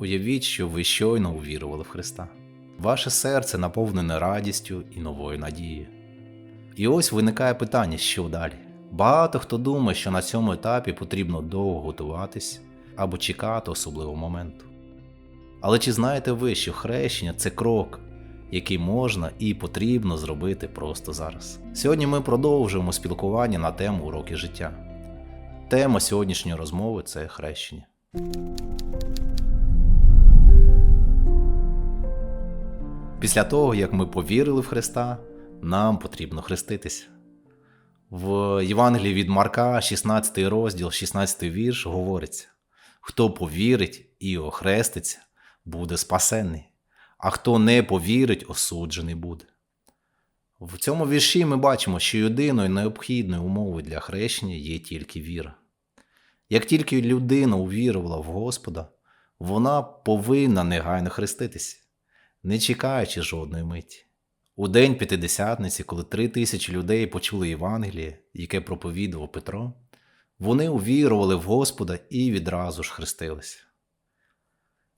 Уявіть, що ви щойно увірували в Христа. Ваше серце наповнене радістю і новою надією. І ось виникає питання, що далі. Багато хто думає, що на цьому етапі потрібно довго готуватись або чекати особливого моменту. Але чи знаєте ви, що хрещення це крок, який можна і потрібно зробити просто зараз? Сьогодні ми продовжуємо спілкування на тему уроки життя. Тема сьогоднішньої розмови це хрещення. Після того, як ми повірили в Христа, нам потрібно хреститися. В Євангелії від Марка, 16 розділ, 16 вірш, говориться: хто повірить і охреститься, буде спасенний, а хто не повірить, осуджений буде. В цьому вірші ми бачимо, що єдиною необхідною умовою для хрещення є тільки віра. Як тільки людина увірувала в Господа, вона повинна негайно хреститися, не чекаючи жодної миті. У день П'ятидесятниці, коли три тисячі людей почули Євангеліє, яке проповідував Петро, вони увірували в Господа і відразу ж хрестилися.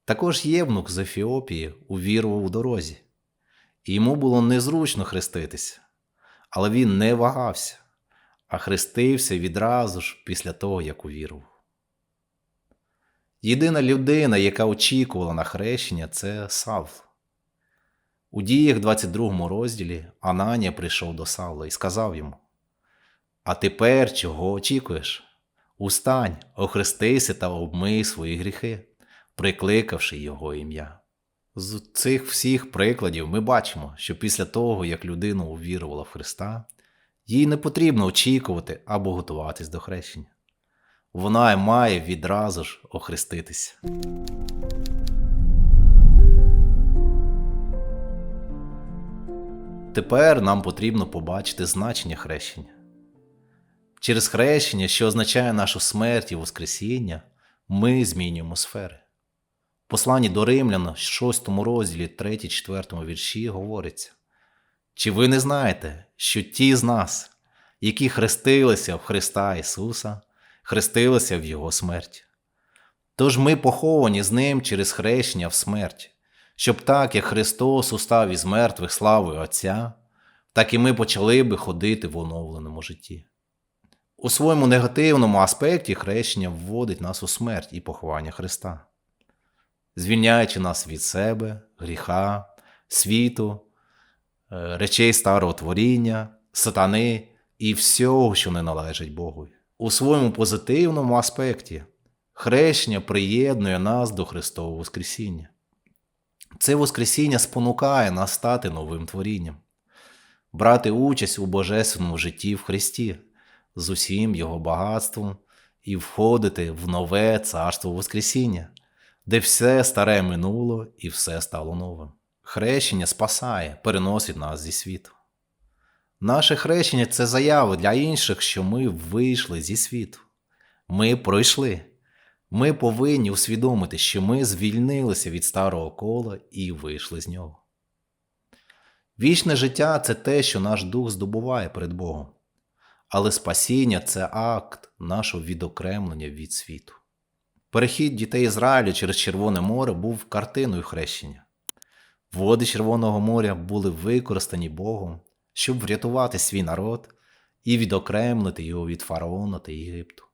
Також Євнух з Ефіопії увірував у дорозі, і йому було незручно хреститися, але він не вагався, а хрестився відразу ж після того, як увірував. Єдина людина, яка очікувала на хрещення, це Савл. У діях 22 розділі Ананія прийшов до Савла і сказав йому: А тепер чого очікуєш? Устань, охрестися та обмий свої гріхи, прикликавши його ім'я. З цих всіх прикладів ми бачимо, що після того, як людина увірувала в Христа, їй не потрібно очікувати або готуватись до хрещення. Вона має відразу ж охреститися. Тепер нам потрібно побачити значення хрещення. Через хрещення, що означає нашу смерть і Воскресіння, ми змінюємо сфери. В посланні до Римлян, 6 розділі 3-4 вірші говориться: Чи ви не знаєте, що ті з нас, які хрестилися в Христа Ісуса, хрестилися в Його смерть? Тож ми поховані з Ним через хрещення в смерть, щоб так, як Христос устав із мертвих славою Отця, так і ми почали би ходити в оновленому житті. У своєму негативному аспекті хрещення вводить нас у смерть і поховання Христа, звільняючи нас від себе, гріха, світу, е, речей старого творіння, сатани і всього, що не належить Богу. У своєму позитивному аспекті хрещення приєднує нас до Христового Воскресіння. Це Воскресіння спонукає нас стати новим творінням, брати участь у божественному житті в Христі з усім Його багатством і входити в нове царство Воскресіння, де все старе минуло і все стало новим. Хрещення спасає, переносить нас зі світу. Наше хрещення це заява для інших, що ми вийшли зі світу. Ми пройшли. Ми повинні усвідомити, що ми звільнилися від старого кола і вийшли з нього. Вічне життя це те, що наш дух здобуває перед Богом, але спасіння це акт нашого відокремлення від світу. Перехід дітей Ізраїлю через Червоне море був картиною хрещення. Води Червоного моря були використані Богом, щоб врятувати свій народ і відокремлити його від фараона та Єгипту.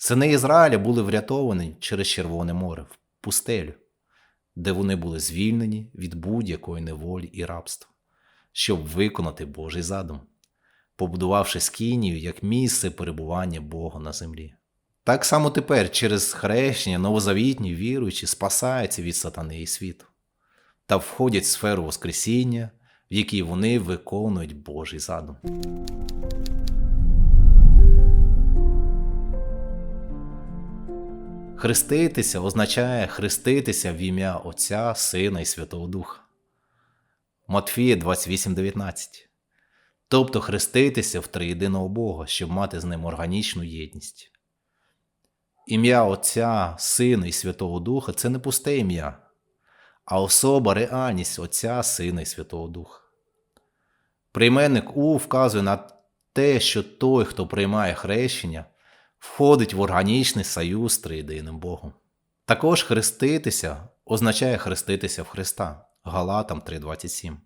Сини Ізраїля були врятовані через Червоне море в пустелю, де вони були звільнені від будь-якої неволі і рабства, щоб виконати Божий задум, побудувавши скинію як місце перебування Бога на землі. Так само тепер через хрещення новозавітні віруючі спасаються від сатани і світу та входять в сферу Воскресіння, в якій вони виконують Божий задум. Хреститися означає хреститися в ім'я Отця, Сина і Святого Духа. Матфія 28:19. Тобто хреститися в триєдиного Бога, щоб мати з ним органічну єдність. Ім'я Отця, Сина і Святого Духа це не пусте ім'я, а особа реальність Отця, Сина і Святого Духа. Прийменник У вказує на те, що той, хто приймає хрещення, входить в органічний союз з триєдиним Богом. Також хреститися означає хреститися в Христа. Галатам 3:27.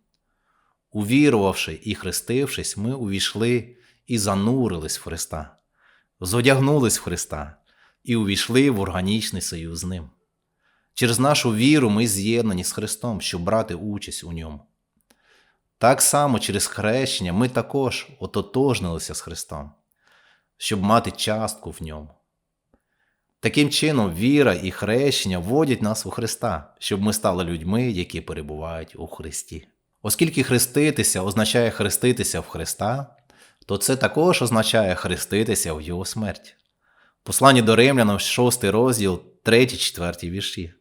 Увірувавши і хрестившись, ми увійшли і занурились в Христа, зодягнулись в Христа і увійшли в органічний союз з Ним. Через нашу віру ми з'єднані з Христом, щоб брати участь у ньому. Так само через хрещення ми також ототожнилися з Христом, щоб мати частку в ньому. Таким чином, віра і хрещення вводять нас у Христа, щоб ми стали людьми, які перебувають у Христі. Оскільки хреститися означає хреститися в Христа, то це також означає хреститися в Його смерть. Послання до римлянам, 6 розділ, 3-4 вірші.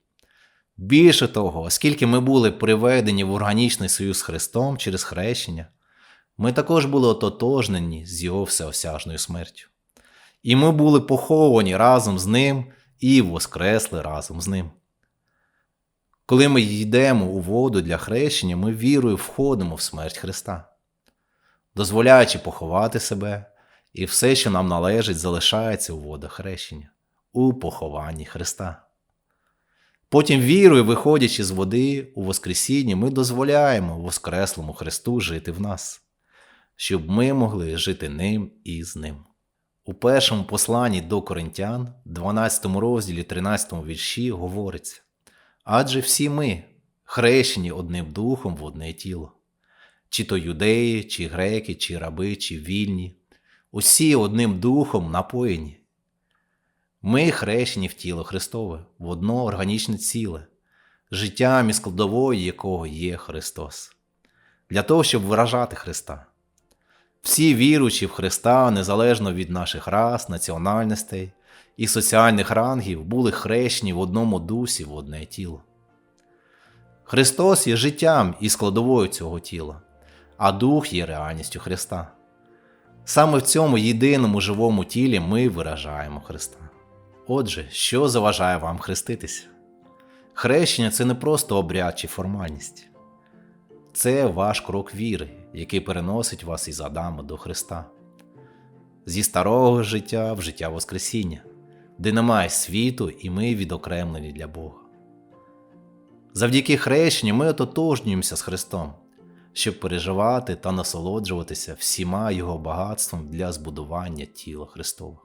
Більше того, оскільки ми були приведені в органічний союз з Христом через хрещення, ми також були ототожнені з Його всеосяжною смертю. І ми були поховані разом з Ним і воскресли разом з Ним. Коли ми йдемо у воду для хрещення, ми вірою входимо в смерть Христа, дозволяючи поховати себе, і все, що нам належить, залишається у водах хрещення, у похованні Христа. Потім вірою, виходячи з води у Воскресінні, ми дозволяємо Воскреслому Христу жити в нас, щоб ми могли жити ним і з ним. У першому посланні до Коринтян, 12 розділі 13 вірші, говориться: Адже всі ми хрещені одним духом в одне тіло, чи то юдеї, чи греки, чи раби, чи вільні, усі одним духом напоєні. Ми хрещені в тіло Христове, в одно органічне ціле, життям і складовою якого є Христос, для того, щоб виражати Христа. Всі віруючі в Христа, незалежно від наших рас, національностей і соціальних рангів, були хрещені в одному дусі в одне тіло. Христос є життям і складовою цього тіла, а Дух є реальністю Христа. Саме в цьому єдиному живому тілі ми виражаємо Христа. Отже, що заважає вам хреститися? Хрещення це не просто обряд чи формальність, це ваш крок віри, який переносить вас із Адама до Христа, зі старого життя в життя Воскресіння, де немає світу, і ми відокремлені для Бога. Завдяки хрещенню ми ототожнюємося з Христом, щоб переживати та насолоджуватися всіма Його багатством для збудування тіла Христова.